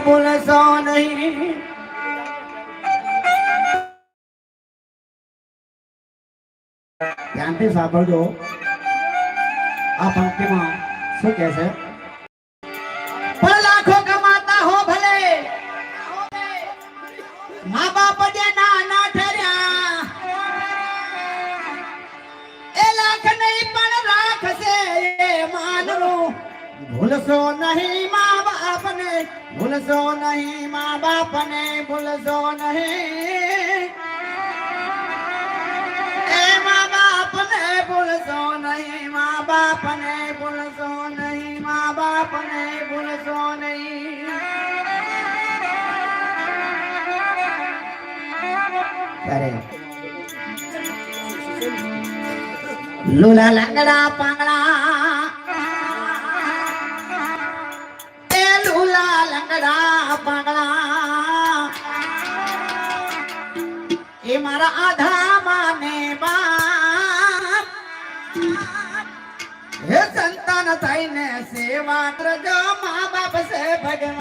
એ બોલશો નહીં. ધ્યાનથી સાંભળજો. આ પંક્તિમાં શું કહે છે? મા બાપ જે નાના ઠર્યા. એ લાખ નહીં પણ રાખશે માનવું. ભૂલશો નહીં ભૂલશો નહીં મા બાપને, ભૂલશો નહીં. એ મા બાપને ભૂલશો નહીં, મા બાપને ભૂલશો નહીં, મા બાપને ભૂલશો નહીં. ત્યારે લુલા લંગડા પાંગડા લંગડા પાંગડા એ મારા આધા માને બા હે સંતાન થઈને સેવા કરજો મા બાપ સે ભગવાન.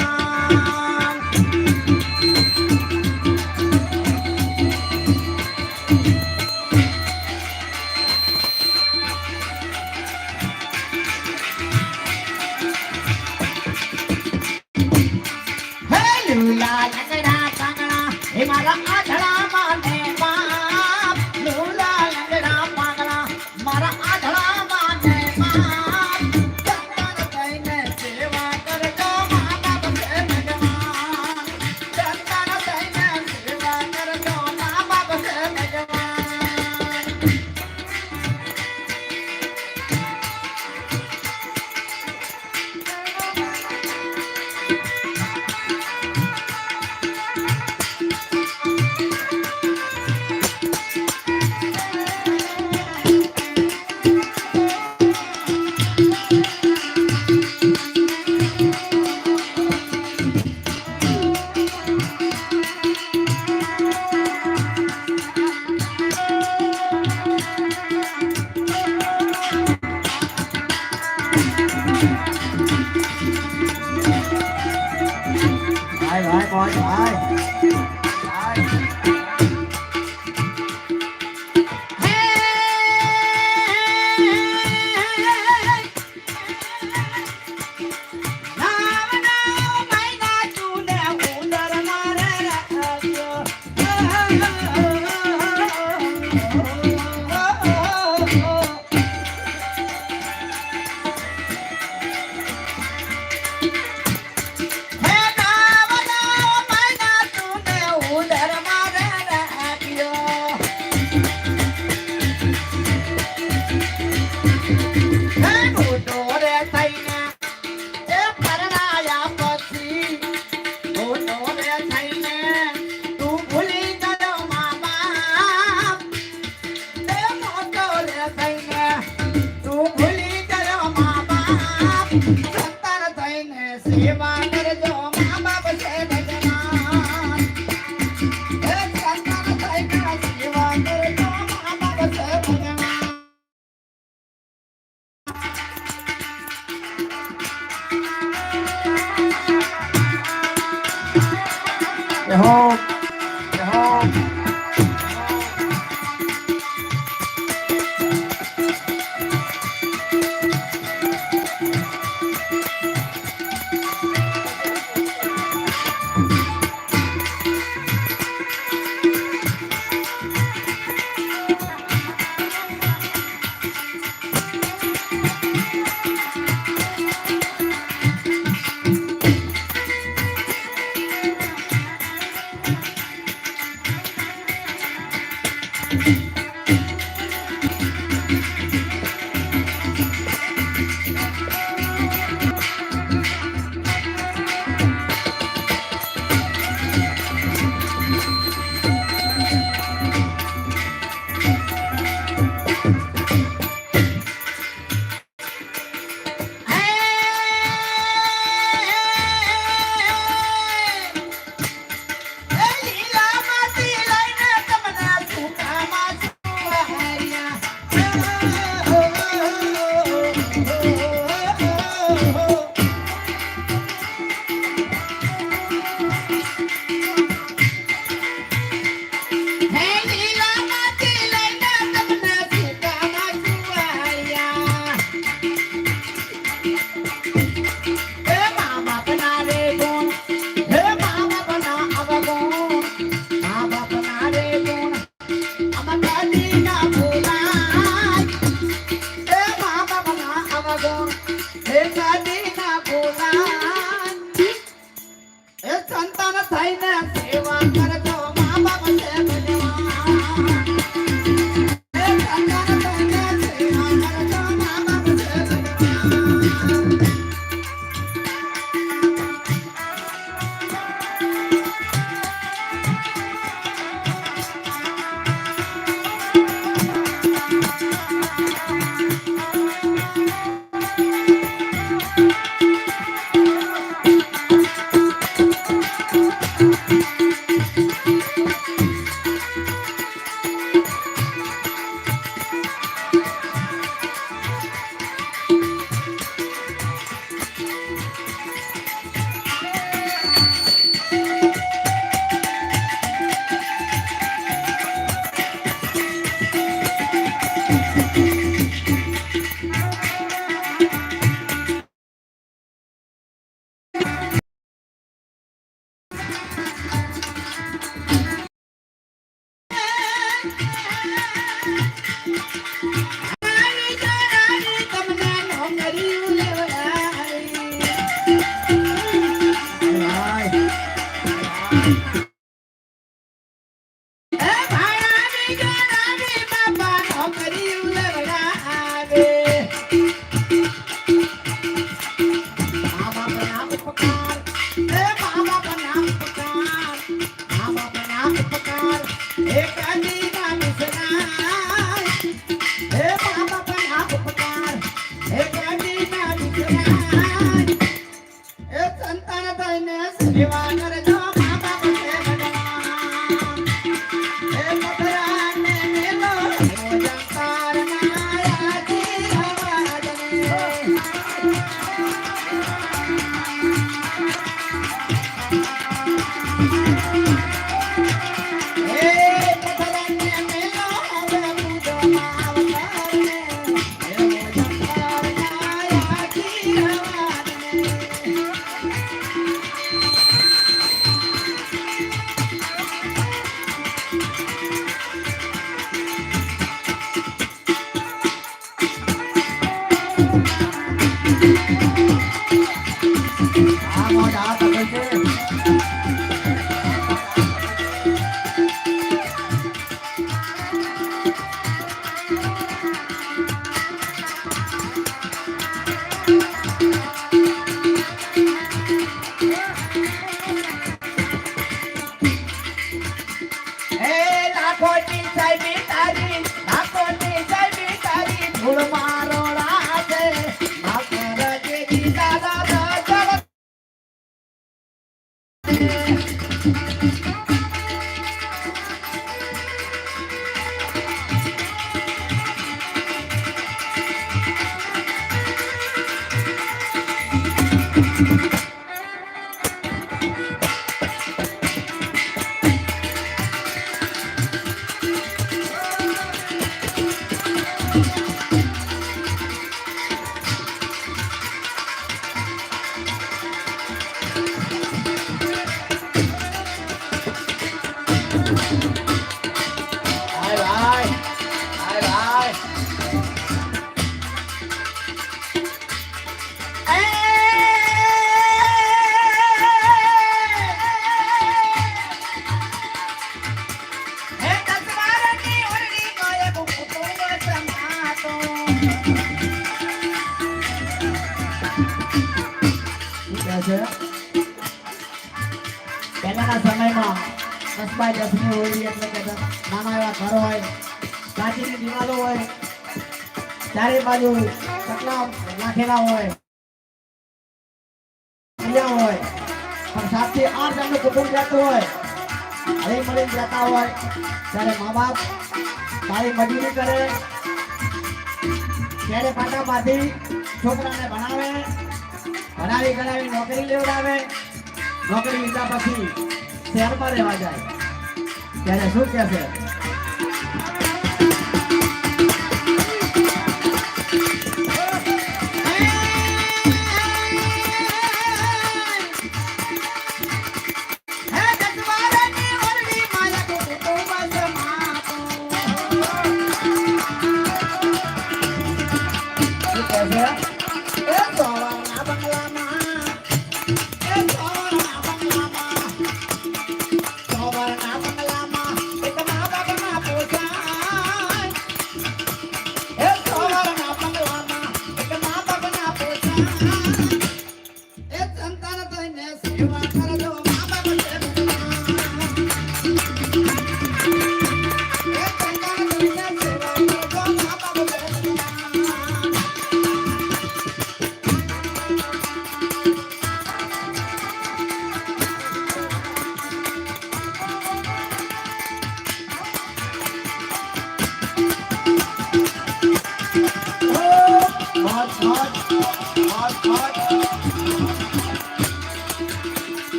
సంతాన తైన సీమా Thank you. બાજુ ચકલા નાખેલા હોય? અહીંયા હોય? પણ સાતથી આઠ જાતનું કુટુંબ જતું હોય. હળી મળીને જતા હોય. ત્યારે મા બાપ સારી મજૂરી કરે. ત્યારે પાટા બાંધી છોકરાને ભણાવે. ભણાવી કરાવી નોકરી લેવડાવે. નોકરી લીધા પછી શહેરમાં રહેવા જાય. ત્યારે શું કહેશે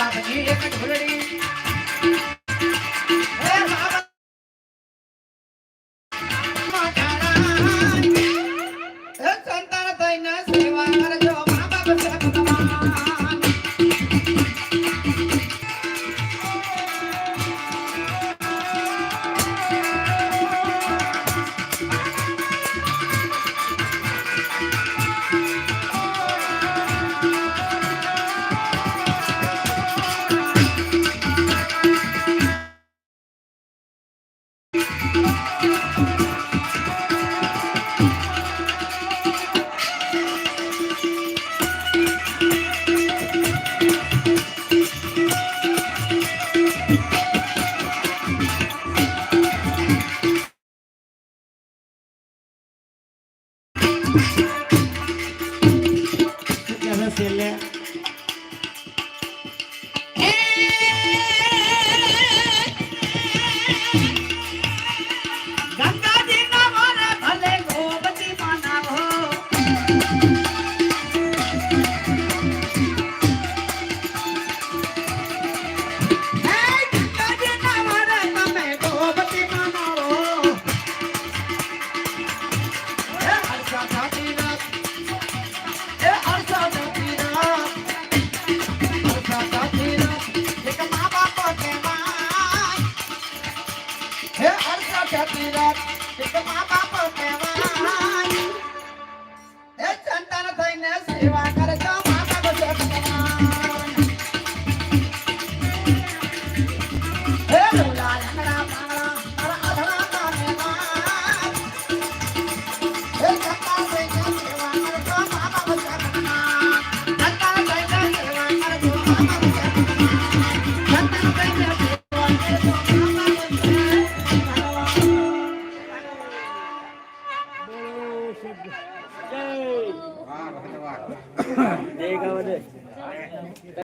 ಬಾಬಾ ನೀ ಏಕ ಧುರಡಿ सेवा